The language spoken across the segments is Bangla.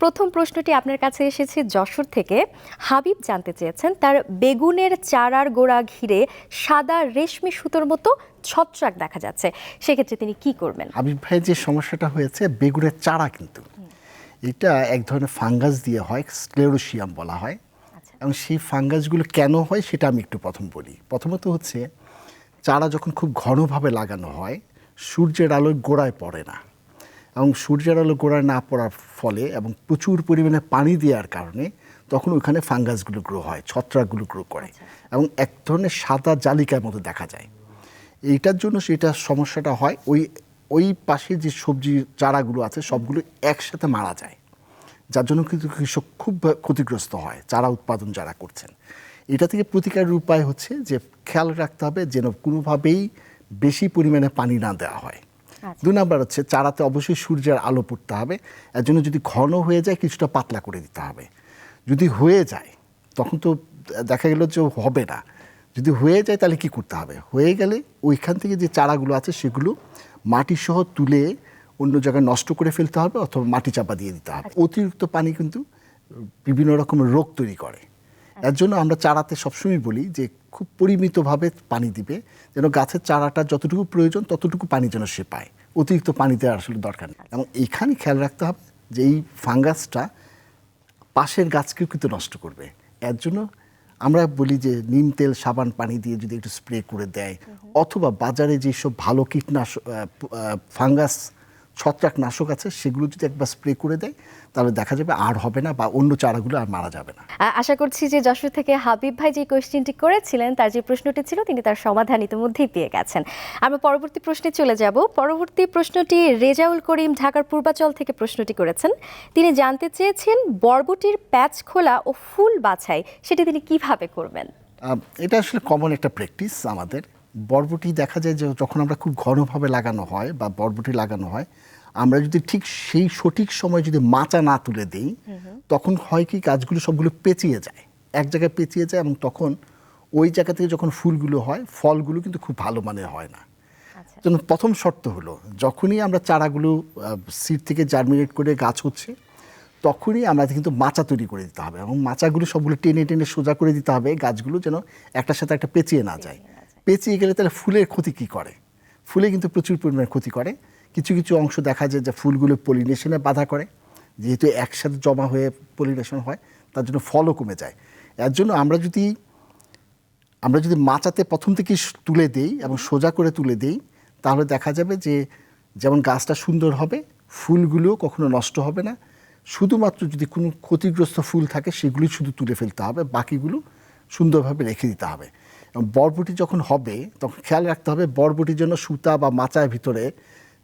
প্রথম প্রশ্নটি আপনার কাছে এসেছে যশোর থেকে। হাবিব জানতে চেয়েছেন তার বেগুনের চারার গোড়া ঘিরে সাদা রেশমি সুতোর মতো ছত্রাক দেখা যাচ্ছে। সেক্ষেত্রে তিনি কি করবেন? হাবিব ভাই যে সমস্যাটা হয়েছে বেগুনের চারা কিন্তু এটা এক ধরনের ফাঙ্গাস দিয়ে হয় স্ক্লেরোশিয়াম বলা হয়। আচ্ছা। এবং সেই ফাঙ্গাসগুলো কেন হয় সেটা আমি একটু প্রথম বলি। প্রথমত হচ্ছে চারা যখন খুব ঘনভাবে লাগানো হয় সূর্যের আলোয় গোড়ায় পড়ে না। এবং সূর্যের আলো গোড়ায় না পড়ার ফলে এবং প্রচুর পরিমাণে পানি দেওয়ার কারণে তখন ওইখানে ফাঙ্গাসগুলো গ্রো হয় ছত্রাকগুলো গ্রো করে এবং এক ধরনের সাদা জালিকার মতো দেখা যায়। এইটার জন্য সেটা সমস্যাটা হয় ওই ওই পাশে যে সবজি চারাগুলো আছে সবগুলো একসাথে মারা যায়। যার জন্য কিন্তু কৃষক খুব ক্ষতিগ্রস্ত হয় চারা উৎপাদন যারা করছেন। এটা থেকে প্রতিকারের উপায় হচ্ছে যে খেয়াল রাখতে হবে যেন কোনোভাবেই বেশি পরিমাণে পানি না দেওয়া হয়। আচ্ছা। দু নাম্বার হচ্ছে চারাতে অবশ্যই সূর্যের আলো পড়তে হবে। এর জন্য যদি ঘন হয়ে যায় কিছুটা পাতলা করে দিতে হবে। যদি হয়ে যায় তখন তো দেখা গেল যে হবে না। যদি হয়ে যায় তাহলে কি করতে হবে? হয়ে গেলে ওইখান থেকে যে চারাগুলো আছে সেগুলো মাটি সহ তুলে অন্য জায়গায় নষ্ট করে ফেলতে হবে অথবা মাটি চাপা দিয়ে দিতে হবে। অতিরিক্ত পানি কিন্তু বিভিন্ন রকমের রোগ তৈরি করে। এর জন্য আমরা চারাতে সবসময় বলি যে খুব পরিমিতভাবে পানি দিবে। যেন গাছের চারাটা যতটুকু প্রয়োজন ততটুকু পানি যেন সে পায়। অতিরিক্ত পানিতে দেওয়ার আসলে দরকার নেই। এবং এইখানে খেয়াল রাখতে হবে যে এই ফাঙ্গাসটা পাশের গাছকেও কিন্তু নষ্ট করবে। এর জন্য আমরা বলি যে নিম তেল সাবান পানি দিয়ে যদি একটু স্প্রে করে দেয় অথবা বাজারে যেসব ভালো কীটনাশক ফাঙ্গাস ছত্রাকনাশক আছে সেগুলো যদি একবার স্প্রে করে দেয় তাহলে দেখা যাবে আর হবে না বা অন্য চারাগুলো আর মারা যাবে না। আশা করছি যে যশোর থেকে হাবিব ভাই যে কোয়েশ্চেনটি করেছিলেন তার যে প্রশ্নটি ছিল তিনি তার সমাধান ইতিমধ্যেই পেয়ে গেছেন। আমরা পরবর্তী প্রশ্নে চলে যাব। পরবর্তী প্রশ্নটি রেজাউল করিম ঢাকার পূর্বাচল থেকে প্রশ্নটি করেছেন। তিনি জানতে চেয়েছেন বরবটির প্যাচ খোলা ও ফুল বাছাই সেটি তিনি কীভাবে করবেন? এটা আসলে কমন একটা প্র্যাকটিস আমাদের। বরবটি দেখা যায় যে যখন আমরা খুব ঘনভাবে লাগানো হয় বা বরবটি লাগানো হয় আমরা যদি ঠিক সেই সঠিক সময় যদি মাচা না তুলে দিই তখন হয় কি গাছগুলো সবগুলো পেঁচিয়ে যায়। এক জায়গায় পেঁচিয়ে যায় এবং তখন ওই জায়গা থেকে যখন ফুলগুলো হয় ফলগুলো কিন্তু খুব ভালো মানের হয় না। আচ্ছা। জন্য প্রথম শর্ত হলো যখনই আমরা চারাগুলো সিট থেকে জার্মিনেট করে গাছ হচ্ছে তখনই আমরা কিন্তু মাচা তৈরি করে দিতে হবে এবং মাচাগুলো সবগুলো টেনে টেনে সোজা করে দিতে হবে গাছগুলো যেন একটার সাথে একটা পেঁচিয়ে না যায়। পেঁচিয়ে গেলে তাহলে ফুলের ক্ষতি কী করে? ফুলে কিন্তু প্রচুর পরিমাণে ক্ষতি করে। কিছু কিছু অংশ দেখা যায় যে ফুলগুলো পলিনেশনে বাধা করে। যেহেতু একসাথে জমা হয়ে পলিনেশন হয়, তার জন্য ফলও কমে যায়। এর জন্য আমরা যদি আমরা যদি মাচাতে প্রথম থেকে তুলে দেই এবং সোজা করে তুলে দেই, তাহলে দেখা যাবে যে যেমন গাছটা সুন্দর হবে, ফুলগুলোও কখনো নষ্ট হবে না। শুধুমাত্র যদি কোনো ক্ষতিগ্রস্ত ফুল থাকে, সেগুলি শুধু তুলে ফেলতে হবে, বাকিগুলো সুন্দরভাবে রেখে দিতে হবে। বরবটি যখন হবে, তখন খেয়াল রাখতে হবে বরবটির জন্য সুতা বা মাচার ভিতরে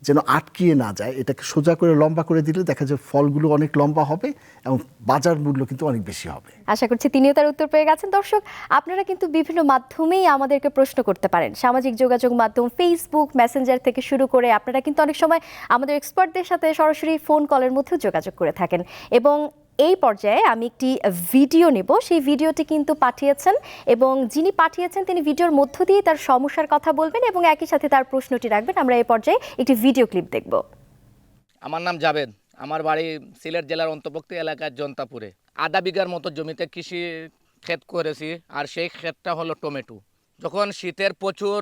যেন আটকিয়ে না যায়। এটাকে সোজা করে লম্বা করে দিলে দেখা যায় ফলগুলো অনেক লম্বা হবে এবং বাজার মূল্য কিন্তু অনেক বেশি হবে। আশা করছি তিনিও তার উত্তর পেয়ে গেছেন। দর্শক, আপনারা কিন্তু বিভিন্ন মাধ্যমেই আমাদেরকে প্রশ্ন করতে পারেন। সামাজিক যোগাযোগ মাধ্যম ফেসবুক মেসেঞ্জার থেকে শুরু করে আপনারা কিন্তু অনেক সময় আমাদের এক্সপার্টদের সাথে সরাসরি ফোন কলের মধ্যেও যোগাযোগ করে থাকেন। এবং এই পর্যায়ে আমি একটি ভিডিও নেব। সেই ভিডিওটি কিন্তু পাঠিয়েছেন এবং যিনি পাঠিয়েছেন তিনি ভিডিওর মধ্য দিয়ে তার সমস্যার কথা বলবেন এবং একই সাথে তার প্রশ্নটি রাখবেন। আমরা এই পর্যায়ে একটি ভিডিও ক্লিপ দেখব। আমার নাম জাভেদ। আমার বাড়ি সিলেট জেলার অন্তর্বর্তী এলাকার জন্তাপুরে। আধা বিঘার মতো জমিতে কৃষি ক্ষেত করেছি আর সেই ক্ষেতটা হলো টমেটো। যখন শীতের প্রচুর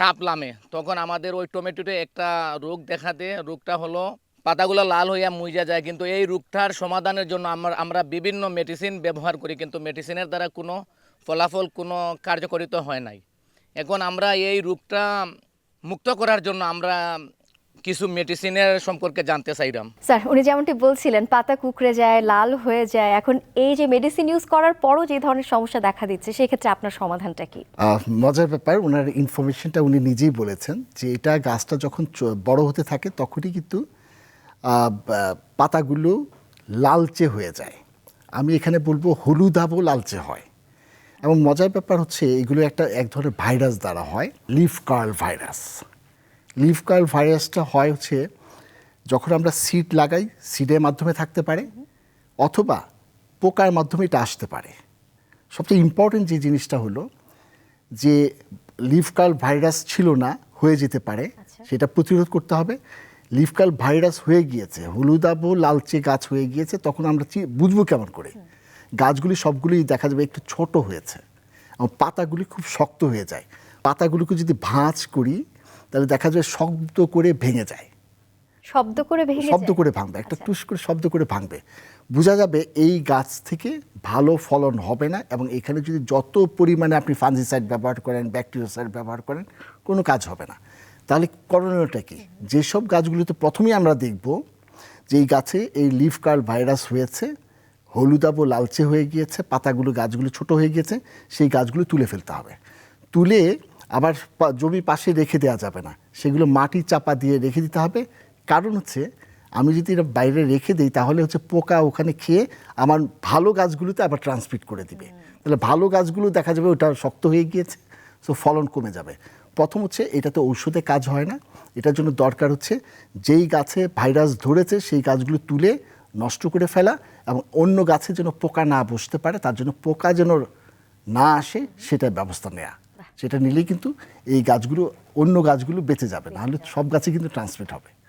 তাপ লামে তখন আমাদের ওই টমেটোতে একটা রোগ দেখা দেয়। রোগটা হলো পাতাগুলো লাল হইয়া মুইজা যায়। কিন্তু এই রোগটার সমাধানের জন্য আমরা আমরা বিভিন্ন মেডিসিন ব্যবহার করি কিন্তু মেডিসিনের দ্বারা কোনো ফলাফল কোনো কার্যকরিত হয় নাই। এখন আমরা এই রোগটা মুক্ত করার জন্য আমরা কিছু মেডিসিনের সম্পর্কে জানতে চাইলাম। স্যার উনি যেমনটি বলছিলেন পাতা কুকড়ে যায় লাল হয়ে যায়। এখন এই যে মেডিসিন ইউজ করার পরও যে ধরনের সমস্যা দেখা দিচ্ছে সেক্ষেত্রে আপনার সমাধানটা কি? মজার ব্যাপার ওনার ইনফরমেশনটা উনি নিজেই বলেছেন যে এটা গাছটা যখন চ- বড় হতে থাকে তখনই কিন্তু পাতাগুলো লালচে হয়ে যায়। আমি এখানে বলব হলুদাবও লালচে হয়। এবং মজার ব্যাপার হচ্ছে এগুলো একটা এক ধরনের ভাইরাস দ্বারা হয় leaf curl virus. Leaf curl ভাইরাসটা হয় হচ্ছে যখন আমরা সিড লাগাই সিডের মাধ্যমে থাকতে পারে অথবা পোকার মাধ্যমে এটা আসতে পারে। সবচেয়ে ইম্পর্টেন্ট যে জিনিসটা হলো যে লিভ কার্ল ভাইরাস ছিল না হয়ে যেতে পারে সেটা প্রতিরোধ করতে হবে। লিফকাল ভাইরাস হয়ে গিয়েছে হলুদাবো লালচে গাছ হয়ে গিয়েছে তখন আমরা বুঝব কেমন করে? গাছগুলি সবগুলোই দেখা যাবে একটু ছোট হয়েছে। এবং পাতাগুলি খুব শক্ত হয়ে যায়। পাতাগুলোকে যদি ভাঁজ করি তাহলে দেখা যায় শব্দ করে ভেঙে যায়। শব্দ করে ভেঙে শব্দ করে ভাঙবে একটা আচ্ছা। টুস করে শব্দ করে ভাঙবে। বোঝা যাবে এই গাছ থেকে ভালো ফলন হবে না এবং এখানে যদি যত পরিমাণে আপনি ফাঞ্জিসাইড ব্যবহার করেন ব্যাকটেরিয়াসাইড ব্যবহার করেন কোনো কাজ হবে না। তাহলে করণীয়টা কি? যেসব গাছগুলিতে প্রথমেই আমরা দেখব যে এই গাছে এই লিফ কার্ল ভাইরাস হয়েছে হলুদাবো লালচে হয়ে গিয়েছে, পাতাগুলো, গাছগুলো ছোট হয়ে গিয়েছে, সেই গাছগুলো তুলে ফেলতে হবে। তুলে আবার জমি পাশে রেখে দেওয়া যাবে না। সেগুলো মাটি চাপা দিয়ে রেখে দিতে হবে। কারণ হচ্ছে, আমি যদি এটা বাইরে রেখে দিই, তাহলে হচ্ছে পোকা ওখানে খেয়ে আমার ভালো গাছগুলোতে আবার ট্রান্সমিট করে দিবে। তাহলে ভালো গাছগুলো দেখা যাবে ওটা শক্ত হয়ে গিয়েছে সো ফলন কমে যাবে। প্রথম হচ্ছে এটাতে ঔষধে কাজ হয় না। এটার জন্য দরকার হচ্ছে যেই গাছে ভাইরাস ধরেছে সেই গাছগুলো তুলে নষ্ট করে ফেলা এবং অন্য গাছে যেন পোকা না বসতে পারে তার জন্য পোকা যেন না আসে সেটার ব্যবস্থা নেয়া। সেটা নিলেই কিন্তু এই গাছগুলো অন্য গাছগুলো বেঁচে যাবে নাহলে সব গাছে কিন্তু ট্রান্সমিট হবে।